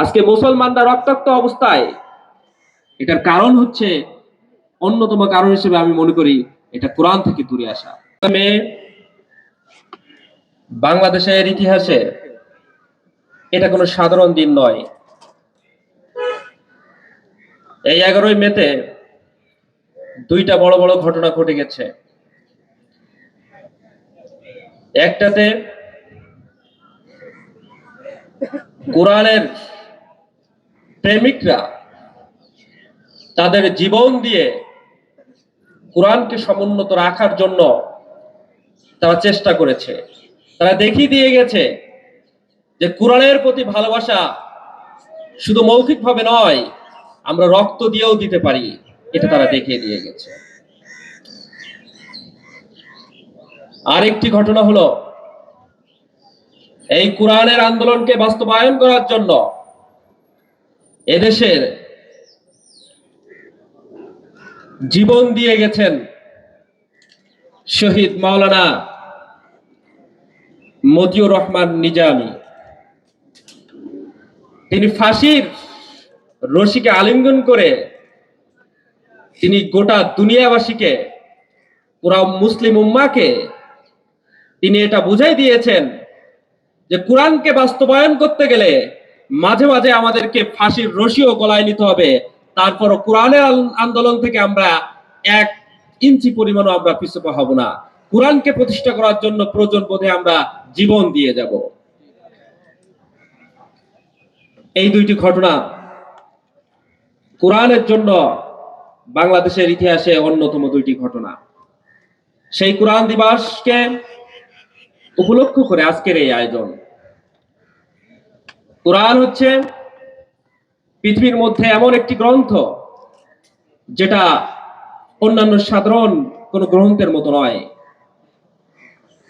আজকে মুসলমানরা রক্তাক্ত অবস্থায়। এটার কারণ হচ্ছে অন্যতম কারণ হিসেবে আমি মনে করি এটা কোরআন থেকে দূরে আসা। বাংলাদেশের ইতিহাসে এটা কোনো সাধারণ দিন নয়। এই এগারোই মেতে দুইটা বড় বড় ঘটনা ঘটে গেছে। একটাতে কোরআনের প্রেমিকরা তাদের জীবন দিয়ে কোরআনকে সমুন্নত রাখার জন্য তারা চেষ্টা করেছে। তারা দেখিয়ে দিয়ে গেছে যে কোরআনের প্রতি ভালোবাসা শুধু মৌখিকভাবে নয়, আমরা রক্ত দিয়েও দিতে পারি, এটা তারা দেখিয়ে দিয়ে গেছে। আরেকটি ঘটনা হলো, এই কোরআনের আন্দোলনকে বাস্তবায়ন করার জন্য এদেশের জীবন দিয়ে গেছেন শহীদ মাওলানা মতিউর রহমান নিজামী। তিনি ফাঁসির রশিকে আলিঙ্গন করে তিনি গোটা দুনিয়াবাসীকে, পুরা মুসলিম উম্মাকে তিনি এটা বুঝাই দিয়েছেন যে কোরআনকে বাস্তবায়ন করতে গেলে মাঝে মাঝে আমাদেরকে ফাঁসির রশিও গলায় নিতে হবে। তারপর কোরআনের আন্দোলন থেকে আমরা এক ইঞ্চি পরিমাণও আমরা পিছুপা হব না। কোরআনকে প্রতিষ্ঠা করার জন্য প্রয়োজন বোধে আমরা জীবন দিয়ে যাব। এই দুইটি ঘটনা কোরআনের জন্য বাংলাদেশের ইতিহাসে অন্যতম দুইটি ঘটনা। সেই কোরআন দিবসকে উপলক্ষ করে আজকের এই আয়োজন। কোরআন হচ্ছে পৃথিবীর মধ্যে এমন একটি গ্রন্থ যেটা অন্যান্য সাধারণ কোন গ্রন্থের মতো নয়।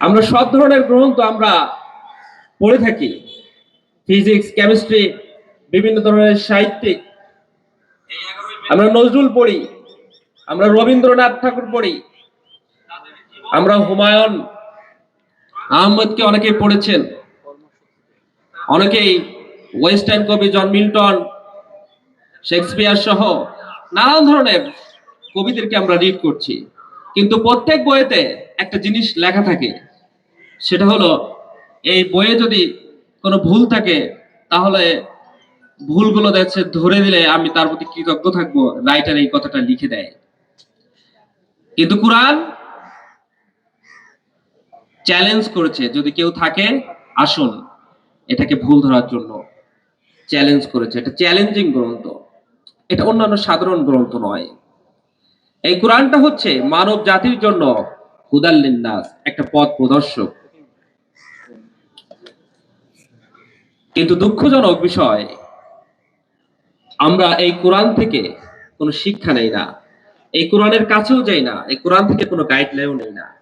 আমরা সব ধরনের গ্রন্থ আমরা পড়ে থাকি। ফিজিক্স, কেমিস্ট্রি, বিভিন্ন ধরনের সাহিত্যিক। আমরা নজরুল পড়ি, আমরা রবীন্দ্রনাথ ঠাকুর পড়ি, আমরা হুমায়ুন আহমদকে অনেকেই পড়েছেন, অনেকেই ওয়েস্টার্ন কবি জন মিল্টন শেক্সপিয়ার সহ নানান ধরনের কবিদেরকে আমরা রিড করছি। কিন্তু প্রত্যেক বইয়েতে একটা জিনিস লেখা থাকে, সেটা হলো এই বইয়ে যদি কোনো ভুল থাকে, তাহলে ভুলগুলো দেখছে, ধরে দিলে আমি তার প্রতি কৃতজ্ঞ থাকব রাইটার এই কথাটা লিখে দেয়। কিন্তু কোরআন চ্যালেঞ্জ করেছে, যদি কেউ থাকে, আসুন, এটাকে ভুল ধরার জন্য। চ্যালেঞ্জ করেছে। এটা চ্যালেঞ্জিং গ্রন্থ। এটা অন্যান্য সাধারণ গ্রন্থ নয়। এই কোরআনটা হচ্ছে মানব জাতির জন্য হুদাল্লিন্দাস একটা পথ প্রদর্শক। কিন্তু দুঃখজনক বিষয়, আমরা এই কোরআন থেকে কোনো শিক্ষা নেই না। এই কোরআনের কাছেও যাই না। এই কোরআন থেকে কোনো গাইডলাইনও নেই না।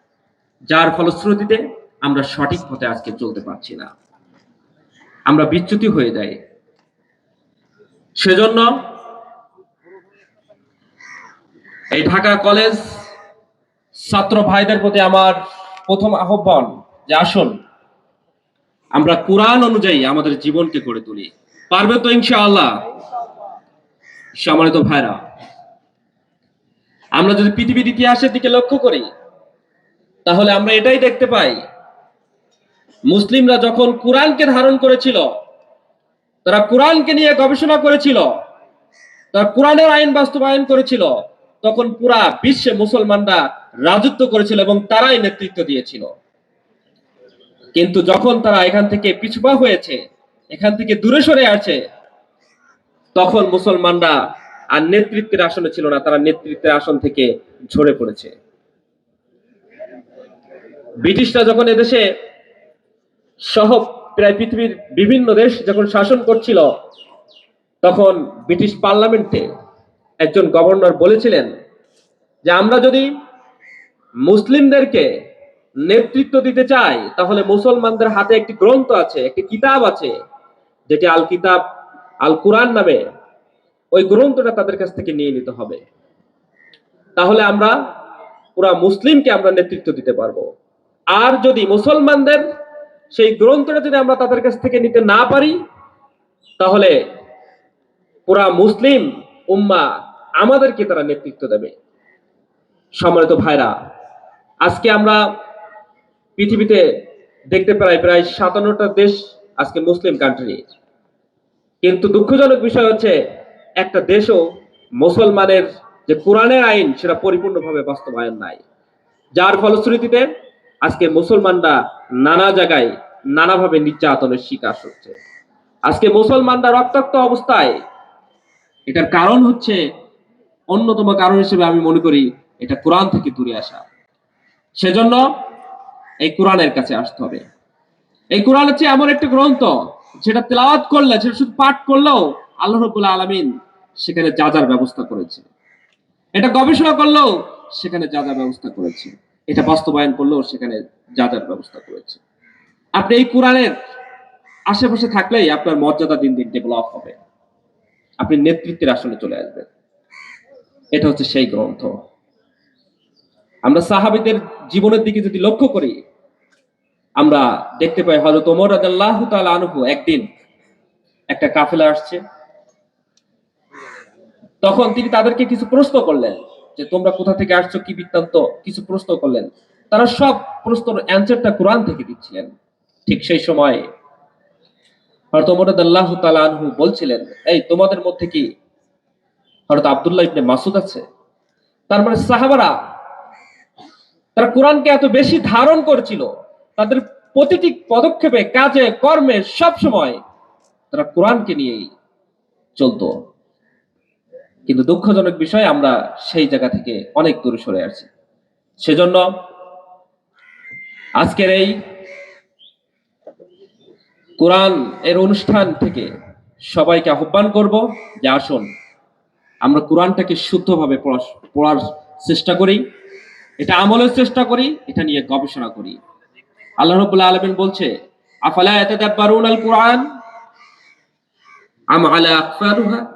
যার ফলশ্রুতিতে আমরা সঠিক পথে আজকে চলতে পারছি না। আমরা বিচ্যুতি হয়ে যাই। সেজন্য এই ঢাকা কলেজ ছাত্র ভাইদের প্রতি আমার প্রথম আহ্বান যে আসুন, আমরা কোরআন অনুযায়ী আমাদের জীবনকে গড়ে তুলি। পারবে তো ইনশাআল্লাহ? সম্মানিত ভাইরা, আমরা যদি পৃথিবীর ইতিহাসের দিকে লক্ষ্য করি, তাহলে আমরা এটাই দেখতে পাই, মুসলিমরা যখন কোরআনকে ধারণ করেছিল তারা কোরআনকে নিয়ে গবেষণা করেছিল। তারা কোরআনের আইন বাস্তবায়ন করেছিল। তখন পুরা বিশ্বে মুসলমানরা রাজত্ব করেছিল এবং তারাই নেতৃত্ব দিয়েছিল। কিন্তু যখন তারা এখান থেকে পিছুপা হয়েছে, এখান থেকে দূরে সরে আছে, তখন মুসলমানরা আর নেতৃত্বের আসনে ছিল না, তারা নেতৃত্বের আসন থেকে ঝরে পড়েছে। ব্রিটিশরা যখন এদেশে সহ প্রায় পৃথিবীর বিভিন্ন দেশ যখন শাসন করছিল, তখন ব্রিটিশ পার্লামেন্টে একজন গভর্নর বলেছিলেন যে, আমরা যদি মুসলিমদেরকে নেতৃত্ব দিতে চাই, তাহলে মুসলমানদের হাতে একটি গ্রন্থ আছে, একটি কিতাব আছে, যেটি আল কিতাব আল কুরআন নামে। ওই গ্রন্থটা তাদের কাছ থেকে নিয়ে নিতে হবে। তাহলে আমরা পুরা মুসলিমকে আমরা নেতৃত্ব দিতে পারব। আর যদি মুসলমানদের সেই গ্রন্থটা যদি আমরা তাদের কাছ থেকে নিতে না পারি, তাহলে পুরা মুসলিম উম্মা আমাদেরকে তারা নেতৃত্ব দেবে। সম্মানিত ভাইরা, আজকে আমরা পৃথিবীতে দেখতে পাই প্রায় সাতান্নটা দেশ আজকে মুসলিম কান্ট্রি কিন্তু দুঃখজনক বিষয় হচ্ছে, একটা দেশও মুসলমানের যে কোরআনের আইন, সেটা পরিপূর্ণভাবে বাস্তবায়ন নাই। যার ফলশ্রুতিতে আজকে মুসলমানরা নানা জায়গায় নানাভাবে নির্যাতনের শিকার হচ্ছে। আজকে মুসলমানরা রক্তাক্ত অবস্থায়। এটার কারণ হচ্ছে অন্যতম কারণ হিসেবে আমি মনে করি এটা কোরআন থেকে দূরে আসা। সেজন্য এই কোরআনের কাছে আসতে হবে। এই কোরআন হচ্ছে এমন একটা গ্রন্থ যেটা তেলাওয়াত করলে, সেটা শুধু পাঠ করলেও আল্লাহ রবুল্লা আলমিন সেখানে যা যার ব্যবস্থা করেছে। এটা গবেষণা করলেও সেখানে যা যা ব্যবস্থা করেছে। এটা বাস্তবায়ন করলেও সেখানে যা যার ব্যবস্থা করেছে। আপনি এই কোরআনের আশেপাশে থাকলেই আপনার মর্যাদা দিন দিন ডেভেলপ হবে। আপনি নেতৃত্বের আসনে চলে আসবেন। এটা হচ্ছে সেই গ্রন্থ। আমরা সাহাবিদের জীবনের দিকে যদি লক্ষ্য করি, আমরা দেখতে পাই হযরত ওমর রাদিয়াল্লাহু তাআলা আনহু একদিন একটা কাফেলা আসছে। তখন তিনি তাদেরকে কিছু প্রশ্ন করলেন। যে তোমরা কোথা থেকে আসছো, কি বৃত্তান্ত, কিছু প্রশ্ন করলেন। তারা সব প্রশ্নের অ্যান্সারটা কোরআন থেকে দিচ্ছিলেন। ঠিক সেই সময় রাদিয়াল্লাহু তাআলা আনহু বলছিলেন, এই, তোমাদের মধ্যে কি হযরত আব্দুল্লাহ ইবনে মাসুদ আছে? তার মানে সাহাবারা, তারা কোরআনকে এত বেশি ধারণ করছিল, তাদের প্রতিটি পদক্ষেপে, কাজে, কর্মে সব সময় তারা কোরআনকে নিয়েই চলতো। কিন্তু দুঃখজনক বিষয়, আমরা সেই জায়গা থেকে অনেক দূরে সরে আসছি সেজন্য আজকের এই কোরআন এর অনুষ্ঠান থেকে সবাইকে আহ্বান করব যে আসুন, আমরা কোরআনটাকে শুদ্ধভাবে পড়া- পড়ার চেষ্টা করি, এটা আমলের চেষ্টা করি, এটা নিয়ে গবেষণা করি। আল্লাহ রাব্বুল আলামিন বলছে, আফালা ইয়াতাদাব্বারুন আল কোরআন আম আলা আকফারুহা?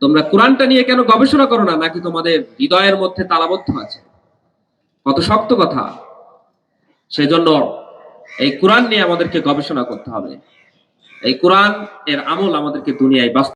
তোমরা কোরআনটা নিয়ে কেন গবেষণা করো না? নাকি তোমাদের হৃদয়ের মধ্যে তালাবদ্ধ আছে? কত শক্ত কথা। সেজন্য এই কোরআন নিয়ে আমাদেরকে গবেষণা করতে হবে। এই কোরআন এর আমল আমাদেরকে দুনিয়ায় বাস্তব